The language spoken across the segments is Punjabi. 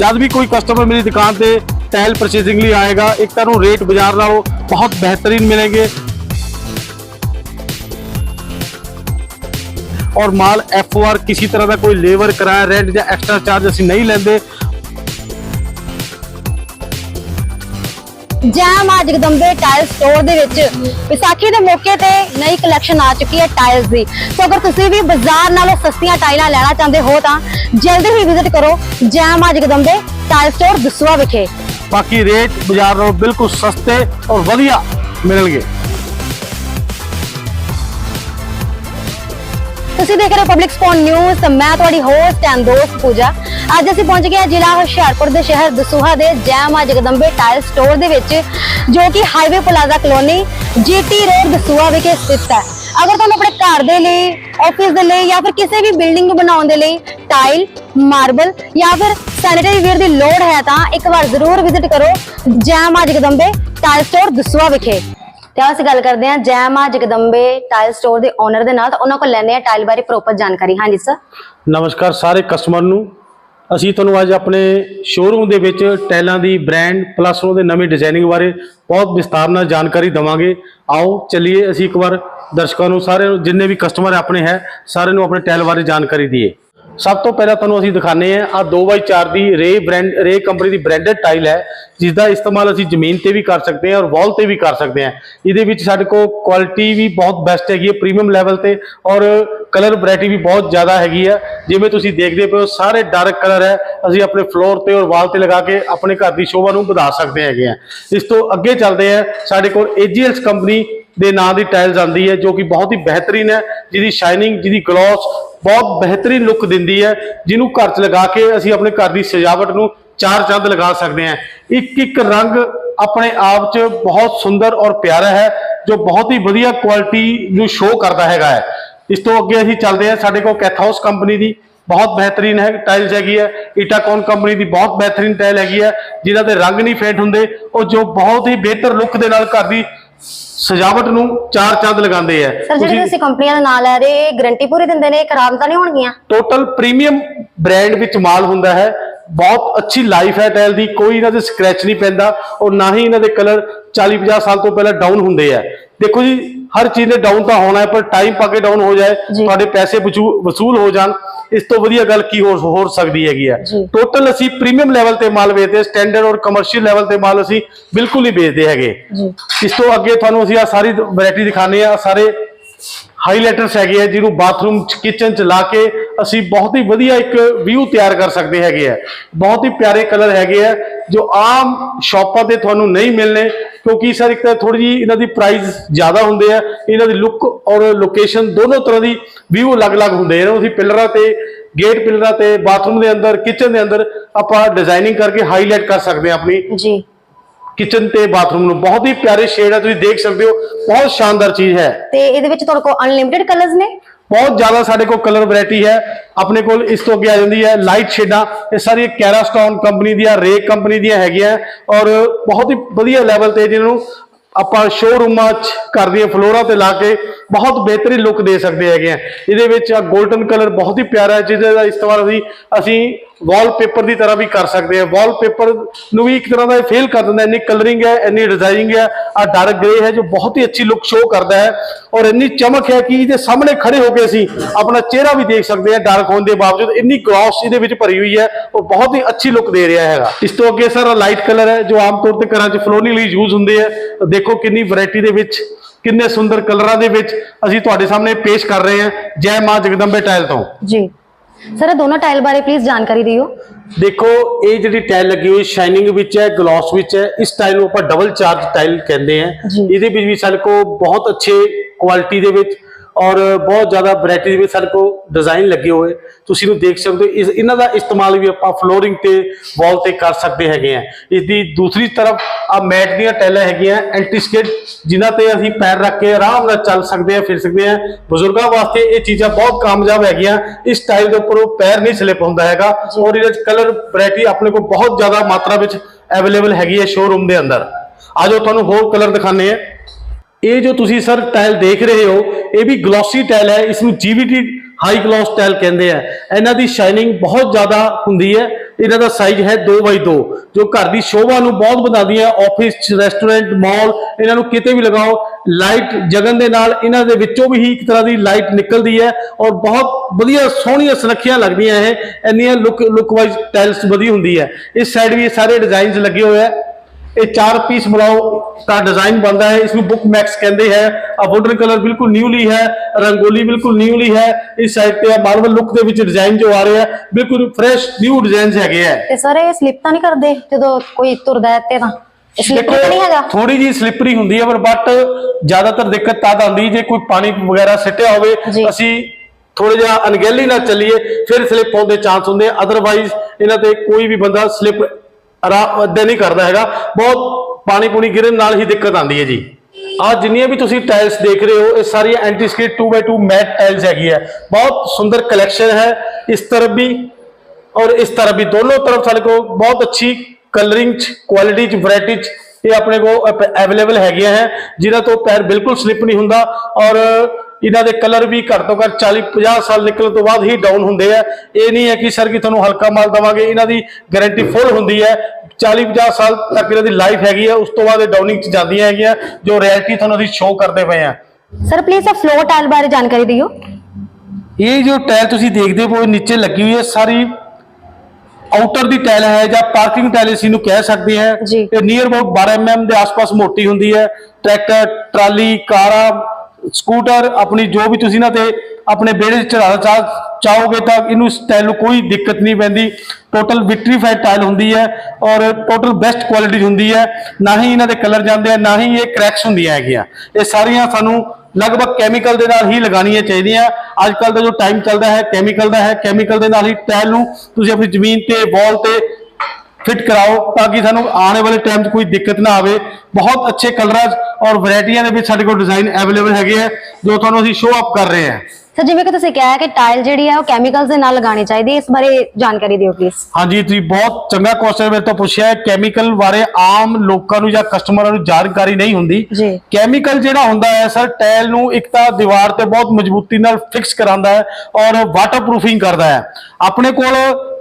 ਜਦ ਵੀ ਕੋਈ ਕਸਟਮਰ ਮੇਰੀ ਦੁਕਾਨ ਤੇ ਟਾਇਲ ਪਰਚੇਸਿੰਗ ਲਈ ਆਏਗਾ, ਇੱਕ ਤਾਂ ਨੂੰ ਰੇਟ ਬਾਜ਼ਾਰ ਨਾਲੋਂ ਬਹੁਤ ਬਿਹਤਰੀਨ ਮਿਲेंगे ਔਰ ਮਾਲ ਐਫ ਆਰ ਕਿਸੇ ਤਰ੍ਹਾਂ ਦਾ ਕੋਈ ਲੇਬਰ ਕਿਰਾਇਆ ਰੈਂਟ ਜਾਂ ਐਕਸਟਰਾ ਚਾਰਜ ਅਸੀਂ ਨਹੀਂ ਲੈਂਦੇ। ਜੈ ਮਾਂ ਜਗਦੰਬੇ ਟਾਇਲ ਸਟੋਰ ਦੇ ਵਿੱਚ। ਵਿਸਾਖੀ ਦੇ ਮੌਕੇ ਤੇ ਨਈ ਕਲੈਕਸ਼ਨ ਆ ਚੁੱਕੀ ਹੈ ਟਾਇਲਸ ਦੀ। ਸੋ ਅਗਰ ਤੁਸੀਂ ਵੀ ਬਾਜ਼ਾਰ ਨਾਲੋਂ ਸਸਤੀਆਂ ਟਾਇਲਾਂ ਲੈਣਾ ਚਾਹੁੰਦੇ ਹੋ ਤਾਂ ਜਲਦੀ ਹੀ ਵਿਜ਼ਿਟ ਕਰੋ ਜੈ ਮਾਂ ਜਗਦੰਬੇ ਟਾਇਲ ਸਟੋਰ ਦਸੂਆ ਵਿਖੇ। ਬਾਕੀ ਰੇਟ ਬਾਜ਼ਾਰ ਨਾਲੋਂ ਬਿਲਕੁਲ ਸਸਤੇ ਔਰ ਵਧੀਆ ਮਿਲਣਗੇ। ਤੁਸੀਂ ਦੇਖ ਰਹੇ ਹੋ ਪਬਲਿਕ ਸਪੌਨ ਨਿਊਜ਼ ਮੈਂ ਤੁਹਾਡੀ ਹੋਸਟ ਐਂਡ ਦੋਸਤ ਪੂਜਾ। ਅੱਜ ਅਸੀਂ ਪਹੁੰਚ ਗਏ ਹਾਂ ਜ਼ਿਲ੍ਹਾ ਹੁਸ਼ਿਆਰਪੁਰ ਦੇ ਸ਼ਹਿਰ ਦਸੂਹਾ ਦੇ ਜੈ ਮਾਂ ਜਗਦੰਬੇ ਟਾਇਲ ਸਟੋਰ ਦੇ ਵਿੱਚ, ਜੋ ਕਿ highway plaza colony GT road Dasuya ਵਿਖੇ ਸਥਿਤ ਹੈ। ਅਗਰ ਤੁਹਾਨੂੰ ਆਪਣੇ ਘਰ ਦੇ ਲਈ ਆਫਿਸ ਦੇ ਲਈ ਜਾਂ ਫਿਰ ਕਿਸੇ ਵੀ ਬਿਲਡਿੰਗ ਨੂੰ ਬਣਾਉਣ ਦੇ ਲਈ ਟਾਈਲ ਮਾਰਬਲ ਜਾਂ ਫਿਰ ਸੈਨੀਟਰੀ ਵੇਅਰ ਦੀ ਲੋੜ ਹੈ ਤਾਂ ਇੱਕ ਵਾਰ ਜ਼ਰੂਰ ਵਿਜ਼ਿਟ ਕਰੋ ਜੈ ਮਾ ਜਗਦੰਬੇ ਟਾਇਲ ਸਟੋਰ ਦਸੂਹਾ ਵਿਖੇ। ਤੇ ਆਓ ਅਸੀਂ ਗੱਲ ਕਰਦੇ ਹਾਂ ਜੈ ਮਾਂ ਜਗਦੰਬੇ ਟਾਇਲ ਸਟੋਰ ਦੇ ਓਨਰ ਦੇ ਨਾਲ, ਤਾਂ ਉਹਨਾਂ ਕੋਲ ਲੈਂਦੇ ਹਾਂ ਟਾਇਲ ਬਾਰੇ ਪ੍ਰੋਪਰ ਜਾਣਕਾਰੀ। ਹਾਂਜੀ ਸਰ ਨਮਸਕਾਰ ਸਾਰੇ ਕਸਟਮਰ ਨੂੰ। ਅਸੀਂ ਤੁਹਾਨੂੰ ਅੱਜ ਆਪਣੇ ਸ਼ੋਰੂਮ ਦੇ ਵਿੱਚ ਟਾਇਲਾਂ ਦੀ ਬ੍ਰਾਂਡ ਪਲੱਸ ਉਹਨਾਂ ਦੇ ਨਵੇਂ ਡਿਜ਼ਾਈਨਿੰਗ ਬਾਰੇ ਬਹੁਤ ਵਿਸਤਾਰ ਨਾਲ ਜਾਣਕਾਰੀ ਦਵਾਂਗੇ। ਆਓ, ਚੱਲੀਏ। ਅਸੀਂ ਇੱਕ ਵਾਰ ਦਰਸ਼ਕਾਂ ਨੂੰ, ਸਾਰਿਆਂ ਨੂੰ, ਜਿੰਨੇ ਵੀ ਕਸਟਮਰ ਆਪਣੇ ਹੈ, ਸਾਰਿਆਂ ਨੂੰ ਆਪਣੇ ਟਾਇਲ ਬਾਰੇ ਜਾਣਕਾਰੀ ਦਈਏ। ਸਭ ਤੋਂ ਪਹਿਲਾਂ ਤੁਹਾਨੂੰ ਅਸੀਂ ਦਿਖਾਣੇ ਆ ਆ 2x4 ਦੀ ਰੇ ਬ੍ਰਾਂਡ ਰੇ ਕੰਪਨੀ ਦੀ ਬ੍ਰਾਂਡਡ ਟਾਈਲ ਹੈ ਜਿਸ ਦਾ ਇਸਤੇਮਾਲ ਅਸੀਂ ਜ਼ਮੀਨ ਤੇ ਵੀ ਕਰ ਸਕਦੇ ਹਾਂ ਔਰ ਵਾਲ ਤੇ ਵੀ ਕਰ ਸਕਦੇ ਹਾਂ। ਇਹਦੇ ਵਿੱਚ ਸਾਡੇ ਕੋਲ ਕੁਆਲਿਟੀ ਵੀ ਬਹੁਤ ਬੈਸਟ ਹੈਗੀ ਹੈ ਪ੍ਰੀਮੀਅਮ ਲੈਵਲ ਤੇ ਔਰ ਕਲਰ ਵੈਰਾਈਟੀ ਵੀ ਬਹੁਤ ਜ਼ਿਆਦਾ ਹੈਗੀ ਹੈ। ਜਿਵੇਂ ਤੁਸੀਂ ਦੇਖਦੇ ਪਏ ਹੋ, ਸਾਰੇ ਡਾਰਕ ਕਲਰ ਹੈ, ਅਸੀਂ ਆਪਣੇ ਫਲੋਰ ਤੇ ਔਰ ਵਾਲ ਤੇ ਲਗਾ ਕੇ ਆਪਣੇ ਘਰ ਦੀ ਸ਼ੋਭਾ ਨੂੰ ਵਧਾ ਸਕਦੇ ਹੈਗੇ ਆ ਇਸ ਤੋਂ ਅੱਗੇ ਚੱਲਦੇ ਆ ਸਾਡੇ ਕੋਲ AGLS ਕੰਪਨੀ ਦੇ ਨਾਂ ਦੀ ਟਾਈਲਸ ਆਂਦੀ ਹੈ, ਜੋ ਕਿ ਬਹੁਤ ਹੀ ਬਿਹਤਰੀਨ ਹੈ, ਜਿਹਦੀ ਸ਼ਾਈਨਿੰਗ ਜਿਹਦੀ ਗਲੋਸ ਬਹੁਤ ਬਿਹਤਰੀਨ ਲੁੱਕ ਦਿੰਦੀ ਹੈ, ਜਿਹਨੂੰ ਘਰ 'ਚ ਲਗਾ ਕੇ ਅਸੀਂ ਆਪਣੇ ਘਰ ਦੀ ਸਜਾਵਟ ਨੂੰ ਚਾਰ ਚੰਦ ਲਗਾ ਸਕਦੇ ਹਾਂ। ਇੱਕ ਇੱਕ ਰੰਗ ਆਪਣੇ ਆਪ 'ਚ ਬਹੁਤ ਸੁੰਦਰ ਔਰ ਪਿਆਰਾ ਹੈ, ਜੋ ਬਹੁਤ ਹੀ ਵਧੀਆ ਕੁਆਲਿਟੀ ਨੂੰ ਸ਼ੋਅ ਕਰਦਾ ਹੈਗਾ ਹੈ। ਇਸ ਤੋਂ ਅੱਗੇ ਅਸੀਂ ਚੱਲਦੇ ਹਾਂ, ਸਾਡੇ ਕੋਲ ਕੈਥਹਾਊਸ ਕੰਪਨੀ ਦੀ ਬਹੁਤ ਬਿਹਤਰੀਨ ਹੈ ਟਾਈਲਸ ਹੈਗੀ ਹੈ ਇਟਾਕੋਨ ਕੰਪਨੀ ਦੀ ਬਹੁਤ ਬਿਹਤਰੀਨ ਟਾਈਲ ਹੈਗੀ ਹੈ ਜਿਨ੍ਹਾਂ ਦੇ ਰੰਗ ਨਹੀਂ ਫੇਟ ਹੁੰਦੇ, ਉਹ ਜੋ ਬਹੁਤ ਹੀ ਬਿਹਤਰ ਲੁੱਕ ਦੇ ਨਾਲ ਘਰ ਦੀ ਸਜਾਵਟ ਨੂੰ ਚਾਰ ਚੰਦ ਲਗਾਉਂਦੇ ਆ। ਸਰ ਜਿਹੜੇ ਤੁਸੀਂ ਕੰਪਨੀਆਂ ਦਾ ਨਾਮ ਲੈ ਰਹੇ ਗਾਰੰਟੀ ਪੂਰੀ ਦਿੰਦੇ ਨੇ ਖਰਾਬ ਤਾਂ ਨਹੀਂ ਹੋਣਗੀਆਂ? ਟੋਟਲ ਪ੍ਰੀਮੀਅਮ ਬ੍ਰਾਂਡ ਵਿੱਚ ਮਾਲ ਹੁੰਦਾ ਹੈ। ਬਹੁਤ ਅੱਛੀ ਲਾਈਫ ਹੈ ਟਾਇਲ ਦੀ ਕੋਈ ਇਹਨਾਂ ਦੇ ਸਕ੍ਰੈਚ ਨਹੀਂ ਪੈਂਦਾ। ਔਰ ਨਾ ਹੀ ਇਹਨਾਂ ਦੇ ਕਲਰ 40 50 ਸਾਲ ਤੋਂ ਪਹਿਲਾਂ ਡਾਊਨ ਹੁੰਦੇ ਆ। ਦੇਖੋ ਜੀ ਹਰ ਚੀਜ਼ ਦੇ ਡਾਊਨ ਤਾਂ ਹੋਣਾ ਹੈ ਪਰ ਟਾਈਮ ਪਾ ਕੇ ਡਾਊਨ ਹੋ ਜਾਏ। ਤੁਹਾਡੇ ਪੈਸੇ ਵਸੂ- ਵਸੂਲ ਹੋ ਜਾਣ ਇਸ ਤੋਂ ਵਧੀਆ ਗੱਲ ਕੀ ਹੋ ਹੋ ਸਕਦੀ ਹੈਗੀ ਜੀ। ਟੋਟਲ ਅਸੀਂ ਪ੍ਰੀਮੀਅਮ ਲੈਵਲ ਤੇ ਮਾਲ ਵੇਚਦੇ ਸਟੈਂਡਰਡ ਔਰ ਕਮਰਸ਼ੀਅਲ ਲੈਵਲ ਤੇ ਮਾਲ ਅਸੀਂ ਬਿਲਕੁਲ ਨਹੀਂ ਵੇਚਦੇ ਹੈਗੇ ਇਸ ਤੋਂ ਅੱਗੇ ਤੁਹਾਨੂੰ ਅਸੀਂ ਆ ਸਾਰੀ ਵੈਰਾਈਟੀ ਦਿਖਾਣੇ ਆ ਸਾਰੇ ਹਾਈਲਾਈਟਰਸ ਹੈਗੇ ਆ, ਜਿਹਨੂੰ ਬਾਥਰੂਮ ਚ ਕਿਚਨ ਚ ਲਾ ਕੇ ਅਸੀਂ ਬਹੁਤ ਹੀ ਵਧੀਆ ਇੱਕ ਵਿਊ ਤਿਆਰ ਕਰ ਸਕਦੇ ਹੈਗੇ ਆ। ਬਹੁਤ ਹੀ ਪਿਆਰੇ ਕਲਰ ਹੈਗੇ ਆ, ਜੋ ਆਮ ਸ਼ਾਪਾਂ ਤੇ ਤੁਹਾਨੂੰ ਨਹੀਂ ਮਿਲਨੇ ਕਿਉਂਕਿ ਸਰ ਇੱਕ ਤਾਂ ਥੋੜੀ ਜੀ ਇਹਨਾਂ ਦੀ ਪ੍ਰਾਈਸ ਜ਼ਿਆਦਾ ਹੁੰਦੇ ਆ, ਇਹਨਾਂ ਦੀ ਲੁੱਕ ਔਰ ਲੋਕੇਸ਼ਨ ਦੋਨੋਂ ਤਰ੍ਹਾਂ ਦੀ ਵਿਊ ਅਲੱਗ-ਅਲੱਗ ਹੁੰਦੇ ਆ। ਅਸੀਂ ਪਿਲਰਾਂ ਤੇ ਗੇਟ ਪਿਲਰਾਂ ਤੇ ਬਾਥਰੂਮ ਦੇ ਅੰਦਰ ਕਿਚਨ ਦੇ ਅੰਦਰ ਆਪਾਂ ਡਿਜ਼ਾਈਨਿੰਗ ਕਰਕੇ ਹਾਈਲਾਈਟ ਕਰ ਸਕਦੇ ਆ ਆਪਣੀ ਜੀ। ਕਿਚਨ ਤੇ ਬਾਥਰੂਮ ਨੂੰ। ਬਹੁਤ ਹੀ ਪਿਆਰੇ ਸ਼ੇਡ ਹੈ ਤੁਸੀਂ ਦੇਖ ਸਕਦੇ ਹੋ। ਬਹੁਤ ਸ਼ਾਨਦਾਰ ਚੀਜ਼ ਹੈ। ਤੇ ਇਹਦੇ ਵਿੱਚ ਤੁਹਾਡੇ ਕੋਲ ਅਨਲਿਮਿਟਿਡ ਕਲਰਸ ਨੇ? ਬਹੁਤ ਜ਼ਿਆਦਾ ਸਾਡੇ ਕੋਲ ਕਲਰ ਵੈਰਾਈਟੀ ਹੈ। ਆਪਣੇ ਕੋਲ ਇਸ ਤੋਂ ਅੱਗੇ ਆ ਜਾਂਦੀ ਹੈ ਲਾਈਟ ਸ਼ੇਡਾਂ ਇਹ ਸਾਰੀ ਕੈਰਾਸਟੋਨ ਕੰਪਨੀ ਦੀਆਂ ਰੇ ਕੰਪਨੀ ਦੀਆਂ ਹੈਗੀਆਂ। ਔਰ ਬਹੁਤ ਹੀ ਵਧੀਆ ਲੈਵਲ ਤੇ ਜਿਹਨਾਂ ਨੂੰ ਆਪਾਂ ਸ਼ੋਰੂਮਾਂ 'ਚ ਘਰ ਦੀਆਂ ਫਲੋਰਾਂ ਤੇ ਲਾ ਕੇ ਬਹੁਤ ਬਿਹਤਰੀਨ ਲੁੱਕ ਦੇ ਸਕਦੇ ਹੈਗੇ ਆ। ਇਹਦੇ ਵਿੱਚ ਆ 골ਡਨ ਕਲਰ ਬਹੁਤ ਹੀ ਪਿਆਰਾ ਹੈ। ਜਿਹਦੇ ਦਾ ਇਸਤੇਮਾਲ ਅਸੀਂ ਅਸੀਂ ਵਾਲਪੇਪਰ ਦੀ ਤਰ੍ਹਾਂ ਵੀ ਕਰ ਸਕਦੇ ਹਾਂ ਵਾਲਪੇਪਰ ਨੂੰ ਵੀ ਇੱਕ ਤਰ੍ਹਾਂ ਦਾ ਫੇਲ ਕਰ ਦਿੰਦਾ, ਇੰਨੀ ਕਲਰਿੰਗ ਹੈ, ਇੰਨੀ ਡਿਜ਼ਾਈਨਿੰਗ ਹੈ ਆ ਡਾਰਕ ਗ੍ਰੇ ਹੈ ਜੋ ਬਹੁਤ ਹੀ ਅੱਛੀ ਲੁੱਕ ਸ਼ੋ ਕਰਦਾ ਹੈ ਔਰ ਇੰਨੀ ਚਮਕ ਹੈ ਕਿ ਇਹਦੇ ਸਾਹਮਣੇ ਖੜੇ ਹੋ ਕੇ ਅਸੀਂ ਆਪਣਾ ਚਿਹਰਾ ਵੀ ਦੇਖ ਸਕਦੇ ਹਾਂ ਡਾਰਕ ਹੋਣ ਦੇ ਬਾਵਜੂਦ, ਇੰਨੀ ਗਲੌਸ ਇਹਦੇ ਵਿੱਚ ਭਰੀ ਹੋਈ ਹੈ, ਉਹ ਬਹੁਤ ਹੀ ਅੱਛੀ ਲੁੱਕ ਦੇ ਰਿਹਾ ਹੈਗਾ। ਇਸ ਤੋਂ ਅੱਗੇ ਸਰ ਲਾਈਟ ਕਲਰ ਹੈ ਜੋ ਆਮ ਤੌਰ ਤੇ ਘਰਾਂ 'ਚ ਫਲੋਨੀ ਲਈ ਯੂਜ਼ ਹੁੰਦੇ ਆ ਦੇਖੋ ਕਿੰਨੀ ਵੈਰਾਈਟੀ ਦੇ ਵਿੱਚ, ਕਿੰਨੇ ਸੁੰਦਰ ਕਲਰਾਂ ਦੇ ਵਿੱਚ ਅਸੀਂ ਤੁਹਾਡੇ ਸਾਹਮਣੇ ਪੇਸ਼ ਕਰ ਰਹੇ ਹਾਂ। ਜੈ ਮਾਂ ਜਗਦੰਬੇ ਟਾਇਲ ਤੋਂ। ਜੀ। ਸਰ ਇਹ ਦੋਨੋਂ ਟਾਈਲ ਬਾਰੇ ਪਲੀਜ਼ ਜਾਣਕਾਰੀ ਦਿਓ ਦੇਖੋ ਇਹ ਜਿਹੜੀ ਟਾਈਲ ਲੱਗੀ ਹੋਈ ਸ਼ਾਈਨਿੰਗ ਵਿੱਚ ਹੈ ਗਲੋਸ ਵਿੱਚ ਹੈ ਇਸ ਟਾਈਲ ਨੂੰ ਆਪਾਂ ਡਬਲ ਚਾਰਜ ਟਾਈਲ ਕਹਿੰਦੇ ਆ ਜੀ। ਇਹਦੇ ਵਿੱਚ ਵੀ ਸਾਡੇ ਕੋਲ ਬਹੁਤ ਅੱਛੇ ਕੁਆਲਿਟੀ ਦੇ ਵਿੱਚ ਔਰ ਬਹੁਤ ਜ਼ਿਆਦਾ ਵੈਰਾਈਟੀ ਦੇ ਸਾਡੇ ਕੋਲ ਡਿਜ਼ਾਈਨ ਲੱਗੇ ਹੋਏ। ਤੁਸੀਂ ਨੂੰ ਦੇਖ ਸਕਦੇ ਹੋ, ਇਸ ਇਹਨਾਂ ਦਾ ਇਸਤੇਮਾਲ ਵੀ ਆਪਾਂ ਫਲੋਰਿੰਗ ਤੇ ਵਾਲ ਤੇ ਕਰ ਸਕਦੇ ਹੈਗੇ ਆ। ਇਸ ਦੀ ਦੂਸਰੀ ਤਰਫ ਆ ਮੈਟ ਦੀਆਂ ਟਾਈਲਾਂ ਹੈਗੀਆਂ ਐਂਟੀ ਸਕਿਡ ਜਿਨ੍ਹਾਂ ਤੇ ਅਸੀਂ ਪੈਰ ਰੱਖ ਕੇ ਆਰਾਮ ਨਾਲ ਚੱਲ ਸਕਦੇ ਆ, ਫਿਰ ਸਕਦੇ ਆ। ਬਜ਼ੁਰਗਾਂ ਵਾਸਤੇ ਇਹ ਚੀਜ਼ਾਂ ਬਹੁਤ ਕਾਮਯਾਬ ਹੈਗੀਆਂ। ਇਸ ਟਾਈਲ ਦੇ ਉੱਪਰ ਉਹ ਪੈਰ ਨਹੀਂ ਸਲਿਪ ਹੁੰਦਾ ਹੈਗਾ ਔਰ ਇਹਦੇ ਵਿੱਚ ਕਲਰ ਵੈਰਾਈਟੀ ਆਪਣੇ ਕੋਲ ਬਹੁਤ ਜ਼ਿਆਦਾ ਮਾਤਰਾ ਵਿੱਚ ਅਵੇਲੇਬਲ ਹੈਗੀ ਹੈ ਸ਼ੋਰੂਮ ਦੇ ਅੰਦਰ। ਆਜੋ ਤੁਹਾਨੂੰ ਹੋਰ ਕਲਰ ਦਿਖਾਣੇ ਆ ਇਹ ਜੋ ਤੁਸੀਂ ਸਰ ਟਾਇਲ ਦੇਖ ਰਹੇ ਹੋ, ਇਹ ਵੀ ਗਲੋਸੀ ਟਾਇਲ ਹੈ ਇਸ ਨੂੰ ਜੀਵੀਟੀ ਹਾਈ ਗਲੋਸ ਟਾਇਲ ਕਹਿੰਦੇ ਆ। ਇਹਨਾਂ ਦੀ ਸ਼ਾਈਨਿੰਗ ਬਹੁਤ ਜ਼ਿਆਦਾ ਹੁੰਦੀ ਹੈ। ਇਹਨਾਂ ਦਾ ਸਾਈਜ਼ ਹੈ 2x2 ਜੋ ਘਰ ਦੀ ਸ਼ੋਭਾ ਨੂੰ ਬਹੁਤ ਵਧਾਉਂਦੀ ਹੈ। ਆਫਿਸ ਰੈਸਟੋਰੈਂਟ ਮਾਲ ਇਹਨਾਂ ਨੂੰ ਕਿਤੇ ਵੀ ਲਗਾਓ ਲਾਈਟ ਜਗਨ ਦੇ ਨਾਲ ਇਹਨਾਂ ਦੇ ਵਿੱਚੋਂ ਵੀ ਇੱਕ ਤਰ੍ਹਾਂ ਦੀ ਲਾਈਟ ਨਿਕਲਦੀ ਹੈ ਔਰ ਬਹੁਤ ਵਧੀਆ ਸੋਹਣੀਆਂ ਸੁਨੱਖੀਆਂ ਲੱਗਦੀਆਂ ਇਹ, ਇੰਨੀਆਂ ਲੁੱਕ ਲੁੱਕ ਵਾਈਜ਼ ਟਾਇਲਸ ਵਧੀ ਹੁੰਦੀ ਹੈ। ਇਸ ਸਾਈਡ ਵੀ ਇਹ ਸਾਰੇ ਡਿਜ਼ਾਈਨਸ ਲੱਗੇ ਹੋਏ ਆ। ਇਹ ਚਾਰ ਪੀਸ ਬਲਾਓ ਦਾ ਡਿਜ਼ਾਈਨ ਬਣਦਾ ਹੈ ਇਸ ਨੂੰ ਬੁੱਕ ਮੈਕਸ ਕਹਿੰਦੇ ਹੈ। ਆ ਵੁਡਨ ਕਲਰ ਬਿਲਕੁਲ ਨਿਊਲੀ ਹੈ ਰੰਗੋਲੀ ਬਿਲਕੁਲ ਨਿਊਲੀ ਹੈ। ਇਸ ਸਾਈਡ ਤੇ ਆ ਮਾਰਬਲ ਲੁੱਕ ਦੇ ਵਿੱਚ ਡਿਜ਼ਾਈਨ ਜੋ ਆ ਰਿਹਾ ਬਿਲਕੁਲ ਫਰੈਸ਼ ਨਿਊ ਡਿਜ਼ਾਈਨਸ ਹੈਗੇ ਆ ਤੇ ਸਰ ਇਹ ਸਲਿੱਪ ਤਾਂ ਨਹੀਂ ਕਰਦੇ ਜਦੋਂ ਕੋਈ ਤੁਰਦਾ ਹੈ ਤੇ? ਤਾਂ ਥੋੜੀ ਜੀ ਸਲਿਪਰੀ ਹੁੰਦੀ ਹੈ ਪਰ ਬਟ ਜ਼ਿਆਦਾਤਰ ਦਿੱਕਤ ਤਦ ਆਉਂਦੀ ਜੇ ਕੋਈ ਪਾਣੀ ਵਗੈਰਾ ਸਿੱਟਿਆ ਹੋਵੇ। ਅਸੀਂ ਥੋੜਾ ਜਿਹਾ ਅਣਗਹਿਲੀ ਨਾਲ ਚੱਲੀਏ ਫਿਰ ਸਲਿੱਪ ਹੋਣ ਦੇ ਚਾਂਸ ਹੁੰਦੇ ਅਦਰਵਾਈਜ਼ ਇਹਨਾਂ ਤੇ ਕੋਈ ਵੀ ਬੰਦਾ ਸਲਿੱਪ ਆਰਾਮ ਅੱਦੇ ਨਹੀਂ ਕਰਦਾ ਹੈਗਾ। ਬਹੁਤ ਪਾਣੀ ਪੂਣੀ ਗਿਰਨ ਨਾਲ ਹੀ ਦਿੱਕਤ ਆਉਂਦੀ ਹੈ ਜੀ। ਆ ਜਿੰਨੀਆਂ ਵੀ ਤੁਸੀਂ ਟਾਇਲਸ ਦੇਖ ਰਹੇ ਹੋ, ਇਹ ਸਾਰੀਆਂ anti skid 2x2 mat tiles ਹੈਗੀ ਹੈ। ਬਹੁਤ ਸੁੰਦਰ ਕਲੈਕਸ਼ਨ ਹੈ। ਇਸ ਤਰਫ ਵੀ ਔਰ ਇਸ ਤਰ੍ਹਾਂ ਵੀ ਦੋਨੋਂ ਤਰਫ ਸਾਡੇ ਕੋਲ ਬਹੁਤ ਅੱਛੀ ਕਲਰਿੰਗ ਚ ਕੁਆਲਿਟੀ ਚ ਵੈਰਾਈਟੀ ਚ ਇਹ ਆਪਣੇ ਕੋਲ ਅਵੇਲੇਬਲ ਹੈਗੀਆਂ ਹੈ। ਜਿਹਨਾਂ ਤੋਂ ਪੈਰ ਬਿਲਕੁਲ ਸਲਿਪ ਨਹੀਂ ਹੁੰਦਾ ਔਰ ਇਹਨਾਂ ਦੇ ਕਲਰ ਵੀ ਘੱਟ ਤੋਂ ਘੱਟ 40 50 ਸਾਲ ਨਿਕਲਣ ਤੋਂ ਬਾਅਦ ਹੀ ਡਾਊਨ ਹੁੰਦੇ ਆ। ਇਹ ਨਹੀਂ ਹੈ ਕਿ ਸਰ ਕਿ ਤੁਹਾਨੂੰ ਹਲਕਾ ਮਾਲ ਦਵਾਂਗੇ ਇਹਨਾਂ ਦੀ ਗਾਰੰਟੀ ਫੁੱਲ ਹੁੰਦੀ ਹੈ। 40 50 ਸਾਲ ਤੱਕ ਇਹਨਾਂ ਦੀ ਲਾਈਫ ਹੈਗੀ ਹੈ ਉਸ ਤੋਂ ਬਾਅਦ ਇਹ ਡਾਊਨਿੰਗ ਚ ਜਾਂਦੀਆਂ ਹੈਗੀਆਂ ਜੋ ਰਿਐਲਿਟੀ ਤੁਹਾਨੂੰ ਅਸੀਂ ਸ਼ੋਅ ਕਰਦੇ ਪਏ ਆ। ਸਰ ਪਲੀਜ਼ ਇਹ ਫਲੋਰ ਟਾਈਲ ਬਾਰੇ ਜਾਣਕਾਰੀ ਦਿਓ। ਇਹ ਜੋ ਟਾਇਲ ਤੁਸੀਂ ਦੇਖਦੇ ਹੋ ਇਹ ਨੀਚੇ ਲੱਗੀ ਹੋਈ ਹੈ ਸਾਰੀ ਆਊਟਰ ਦੀ ਟਾਇਲ ਹੈ ਜਾਂ ਪਾਰਕਿੰਗ ਟਾਇਲ ਇਸ ਨੂੰ ਕਹਿ ਸਕਦੇ ਹਾਂ। ਇਹ ਨੀਅਰ ਅਬਾਊਟ 12 mm ਦੇ ਆਸ-ਪਾਸ ਮੋਟੀ ਹੁੰਦੀ ਹੈ। ਟਰੈਕਟਰ ਟਰਾਲੀ ਕਾਰਾਂ ਸਕੂਟਰ, ਆਪਣੀ ਜੋ ਵੀ ਤੁਸੀਂ ਨਾ ਤੇ ਆਪਣੇ ਵਿਹੜੇ 'ਚ ਚੜਾਉਣਾ ਚਾਹ ਚਾਹੋਗੇ ਤਾਂ ਇਹਨੂੰ ਇਸ ਟਾਇਲ ਨੂੰ ਕੋਈ ਦਿੱਕਤ ਨਹੀਂ ਪੈਂਦੀ। ਟੋਟਲ ਵਿਟਰੀਫਾਈਡ ਟਾਇਲ ਹੁੰਦੀ ਹੈ ਔਰ ਟੋਟਲ ਬੈਸਟ ਕੁਆਲਿਟੀ ਹੁੰਦੀ ਹੈ। ਨਾ ਹੀ ਇਹਨਾਂ ਦੇ ਕਲਰ ਜਾਂਦੇ ਆ, ਨਾ ਹੀ ਇਹ ਕ੍ਰੈਕਸ ਹੁੰਦੀਆਂ ਹੈਗੀਆਂ। ਇਹ ਸਾਰੀਆਂ ਸਾਨੂੰ ਲਗਭਗ ਕੈਮੀਕਲ ਦੇ ਨਾਲ ਹੀ ਲਗਾਉਣੀਆਂ ਚਾਹੀਦੀਆਂ। ਅੱਜ ਕੱਲ ਦਾ ਜੋ ਟਾਈਮ ਚੱਲਦਾ ਹੈ ਕੈਮੀਕਲ ਦਾ ਹੈ ਕੈਮੀਕਲ ਦੇ ਨਾਲ ਹੀ ਟਾਇਲ ਨੂੰ ਤੁਸੀਂ ਆਪਣੀ ਜ਼ਮੀਨ ਤੇ ਵਾਲ ਤੇ ਫਿਟ ਕਰਾਓ ਤਾਂ ਕਿ ਸਾਨੂੰ ਆਉਣ ਵਾਲੇ ਟਾਈਮ 'ਚ ਕੋਈ ਦਿੱਕਤ ਨਾ ਆਵੇ। ਬਹੁਤ ਅੱਛੇ ਕਲਰਾਂ ਔਰ ਵੈਰਾਈਟੀਆਂ ਦੇ ਵਿੱਚ ਸਾਡੇ ਕੋਲ ਡਿਜ਼ਾਈਨ ਅਵੇਲੇਬਲ ਹੈਗੇ ਆ ਜੋ ਤੁਹਾਨੂੰ ਅਸੀਂ ਸ਼ੋਅ ਅਪ ਕਰ ਰਹੇ ਹਾਂ ਸਰ ਜਿਵੇਂ ਕਿ ਤੁਸੀਂ ਕਿਹਾ ਹੈ ਕਿ ਟਾਈਲ ਜਿਹੜੀ ਹੈ ਉਹ ਕੈਮੀਕਲਸ ਦੇ ਨਾਲ ਲਗਾਉਣੀ ਚਾਹੀਦੀ ਹੈ ਇਸ ਬਾਰੇ ਜਾਣਕਾਰੀ ਦਿਓ ਪਲੀਜ਼ ਹਾਂਜੀ ਤੁਸੀਂ ਬਹੁਤ ਚੰਗਾ ਕੁਐਸਚਨ ਮੇਰੇ ਤੋਂ ਪੁੱਛਿਆ ਹੈ। ਕੈਮੀਕਲ ਬਾਰੇ ਆਮ ਲੋਕਾਂ ਨੂੰ ਜਾਂ ਕਸਟਮਰਾਂ ਨੂੰ ਜਾਣਕਾਰੀ ਨਹੀਂ ਹੁੰਦੀ। ਜੀ। ਕੈਮੀਕਲ ਜਿਹੜਾ ਹੁੰਦਾ ਹੈ ਸਰ ਟਾਇਲ ਨੂੰ ਇੱਕ ਤਾਂ ਦੀਵਾਰ ਤੇ ਬਹੁਤ ਮਜ਼ਬੂਤੀ ਨਾਲ ਫਿਕਸ ਕਰਾਉਂਦਾ ਹੈ ਔਰ ਵਾਟਰਪ੍ਰੂਫਿੰਗ ਕਰਦਾ ਹੈ। ਆਪਣੇ ਕੋਲ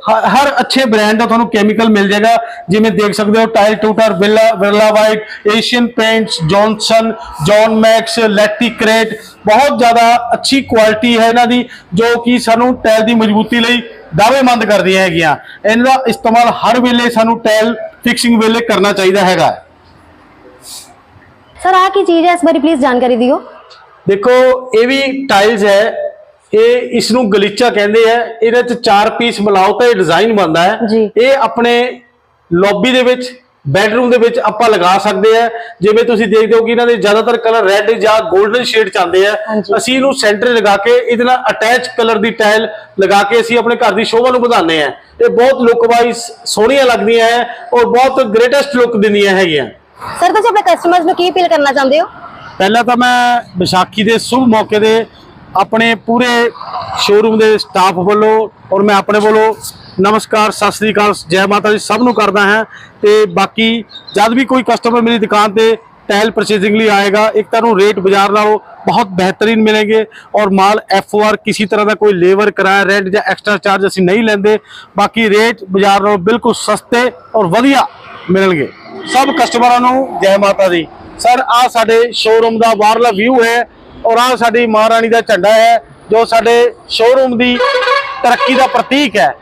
ਹਰ ਅੱਛੇ ਬ੍ਰਾਂਡ ਦਾ ਤੁਹਾਨੂੰ ਕੈਮੀਕਲ ਮਿਲ ਜਾਏਗਾ। ਜਿਵੇਂ ਦੇਖ ਸਕਦੇ ਹੋ tile ਟੂਟਰ Birla Birla White Asian Paints Johnson John Max Laticrete ਬਹੁਤ ਜ਼ਿਆਦਾ ਅੱਛੀ ਕੁਆਲਿਟੀ ਹੈ ਇਹਨਾਂ ਦੀ ਜੋ ਕਿ ਸਾਨੂੰ ਟਾਇਲ ਦੀ ਮਜ਼ਬੂਤੀ ਲਈ ਦਾਅਵੇਮੰਦ ਕਰਦੀਆਂ ਹੈਗੀਆਂ। ਇਹਨਾਂ ਦਾ ਇਸਤੇਮਾਲ ਹਰ ਵੇਲੇ ਸਾਨੂੰ ਟਾਇਲ ਫਿਕਸਿੰਗ ਵੇਲੇ ਕਰਨਾ ਚਾਹੀਦਾ ਹੈਗਾ। ਸਰ ਆ ਕੀ ਚੀਜ਼ ਹੈ? ਇਸ ਬਾਰੇ ਪਲੀਜ਼ ਜਾਣਕਾਰੀ ਦਿਓ। ਦੇਖੋ ਇਹ ਵੀ ਟਾਈਲਸ ਹੈ। ਇਹ ਇਸ ਨੂੰ ਗਲੀਚਾ ਕਹਿੰਦੇ ਆ ਇਹਦੇ ਚ ਚਾਰ ਪੀਸ ਮਿਲਾਓ ਤਾਂ ਇਹ ਡਿਜ਼ਾਈਨ ਬਣਦਾ ਹੈ। ਇਹ ਆਪਣੇ ਲੌਬੀ ਦੇ ਵਿੱਚ ਬੈਡਰੂਮ ਦੇ ਵਿੱਚ ਆਪਾਂ ਲਗਾ ਸਕਦੇ ਆ। ਜਿਵੇਂ ਤੁਸੀਂ ਦੇਖਦੇ ਹੋ ਕਿ ਇਹਨਾਂ ਦੇ ਜ਼ਿਆਦਾਤਰ ਕਲਰ ਰੈੱਡ ਜਾਂ 골ਡਨ ਸ਼ੇਡ ਚ ਆਉਂਦੇ ਆ। ਅਸੀਂ ਇਹਨੂੰ ਸੈਂਟਰ ਲਗਾ ਕੇ ਇਹਦੇ ਨਾਲ ਅਟੈਚ ਕਲਰ ਦੀ ਟਾਈਲ ਲਗਾ ਕੇ ਅਸੀਂ ਆਪਣੇ ਘਰ ਦੀ ਸ਼ੋਭਾ ਨੂੰ ਵਧਾਉਂਦੇ ਆ। ਇਹ ਬਹੁਤ ਲੁੱਕ ਵਾਈਜ਼ ਸੋਹਣੀਆਂ ਲੱਗਦੀਆਂ ਹੈ ਔਰ ਬਹੁਤ ਗ੍ਰੇਟੈਸਟ ਲੁੱਕ ਦਿੰਦੀਆਂ ਹੈਗੀਆਂ। ਸਰ ਤੁਸੀਂ ਆਪਣੇ ਕਸਟਮਰਸ ਨੂੰ ਕੀ ਅਪੀਲ ਕਰਨਾ ਚਾਹੁੰਦੇ ਹੋ? ਪਹਿਲਾਂ ਤਾਂ ਮੈਂ ਵਿਸਾਖੀ ਦੇ ਸ਼ੁਭ ਮੌਕੇ ਦੇ ਆਪਣੇ ਪੂਰੇ ਸ਼ੋਰੂਮ ਦੇ ਸਟਾਫ ਵੱਲੋਂ ਔਰ ਮੈਂ ਆਪਣੇ ਵੱਲੋਂ ਨਮਸਕਾਰ, ਸਤਿ ਸ੍ਰੀ ਅਕਾਲ, ਜੈ ਮਾਤਾ ਜੀ ਸਭ ਨੂੰ ਕਰਦਾ ਹਾਂ। ਤੇ ਬਾਕੀ ਜਦ ਵੀ ਕੋਈ ਕਸਟਮਰ ਮੇਰੀ ਦੁਕਾਨ ਤੇ ਟਾਇਲ ਪਰਚੇਜ਼ਿੰਗ ਲਈ ਆਏਗਾ, ਇੱਕ ਤਾਂ ਨੂੰ ਰੇਟ ਬਾਜ਼ਾਰ ਨਾਲੋਂ ਬਹੁਤ ਬਿਹਤਰੀਨ ਮਿਲेंगे ਔਰ ਮਾਲ ਐਫਓਆਰ ਕਿਸੇ ਤਰ੍ਹਾਂ ਦਾ ਕੋਈ ਲੇਬਰ ਕਿਰਾਇਆ ਰੈਂਟ ਜਾਂ ਐਕਸਟਰਾ ਚਾਰਜ ਅਸੀਂ ਨਹੀਂ ਲੈਂਦੇ। ਬਾਕੀ ਰੇਟ ਬਾਜ਼ਾਰ ਨਾਲੋਂ ਬਿਲਕੁਲ ਸਸਤੇ ਔਰ ਵਧੀਆ ਮਿਲਣਗੇ। ਸਭ ਕਸਟਮਰਾਂ ਨੂੰ ਜੈ ਮਾਤਾ ਦੀ। ਸਰ ਆ ਸਾਡੇ ਸ਼ੋਰੂਮ ਦਾ ਬਾਹਰਲਾ ਵਿਊ ਹੈ। ਔਰ ਆ ਸਾਡੀ ਮਹਾਰਾਣੀ ਦਾ ਝੰਡਾ ਹੈ, ਜੋ ਸਾਡੇ ਸ਼ੋਰੂਮ ਦੀ ਤਰੱਕੀ ਦਾ ਪ੍ਰਤੀਕ ਹੈ।